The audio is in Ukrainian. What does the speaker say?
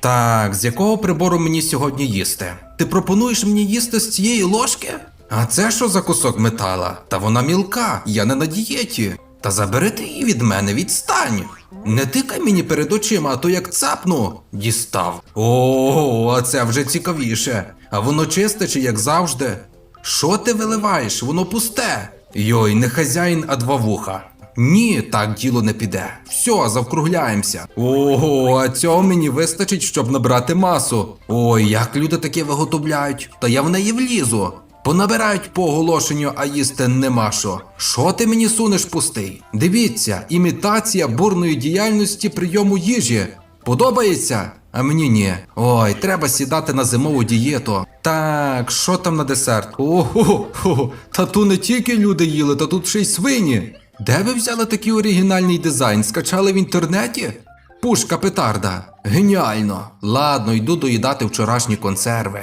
Так, з якого прибору мені сьогодні їсти? Ти пропонуєш мені їсти з цієї ложки? А це що за кусок метала? Та вона мілка, я не на дієті. Та забери ти її від мене, відстань. Не тикай мені перед очима, а то як цапну. Дістав. О, а це вже цікавіше. А воно чисте чи як завжди? Що ти виливаєш? Воно пусте. Йой, не хазяїн, а два вуха. Ні, так діло не піде. Все, завкругляємося. Ого, а цього мені вистачить, щоб набрати масу. Ой, як люди таке виготовляють, та я в неї влізу. Понабирають по оголошенню, а їсти нема що. Що ти мені сунеш пустий? Дивіться, імітація бурної діяльності прийому їжі. Подобається? А мені ні. Ой, треба сідати на зимову дієту. Так, що там на десерт? Ого, та тут не тільки люди їли, та тут ще й свині. Де ви взяли такий оригінальний дизайн? Скачали в інтернеті? Пушка петарда. Геніально. Ладно, йду доїдати вчорашні консерви.